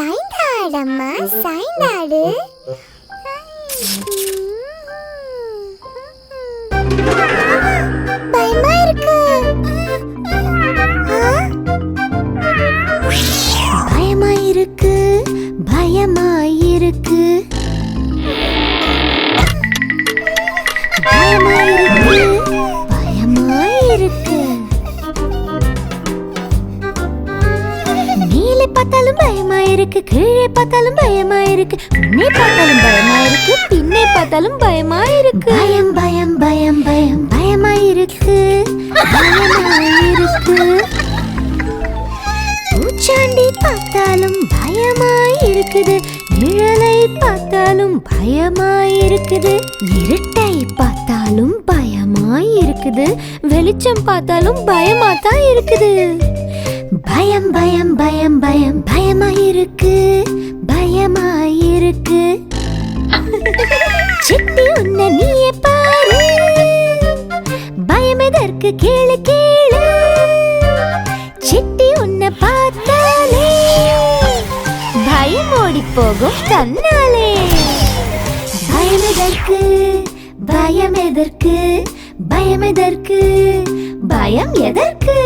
சாய்ந்தாடம்மா சாய்ந்தாடு பயமா இருக்கு. ஆ? பயமா இருக்கு பயமா இருக்கு. பார்த்தாலும் பயமா இருக்கு கீழே பார்த்தாலும் பயமா இருக்கு முன்னே பார்த்தாலும் பயமா இருக்கு பின்னே பார்த்தாலும் பயமா இருக்கு பயம் பயம் பயம் பயம் பயமா இருக்கு பயமா இருக்கு பூச்சாண்டி பார்த்தாலும் பயமா இருக்குது நிழலை பார்த்தாலும் பயமா இருக்குது இருட்டை பார்த்தாலும் பயமா இருக்குது வெளிச்சம் பார்த்தாலும் பயமா தான் இருக்குது. பயம் பயம் பயம் பயம் பயமா இருக்கு சிட்டி உன்னை நீயே பாரு. பயம் எதற்கு? கேளு கேளு. சித்தி உன்னை பார்த்தாலே பயம் ஓடி போகும் தன்னாலே. பயம் எதற்கு? பயம் எதற்கு? பயம் எதற்கு? பயம் எதற்கு?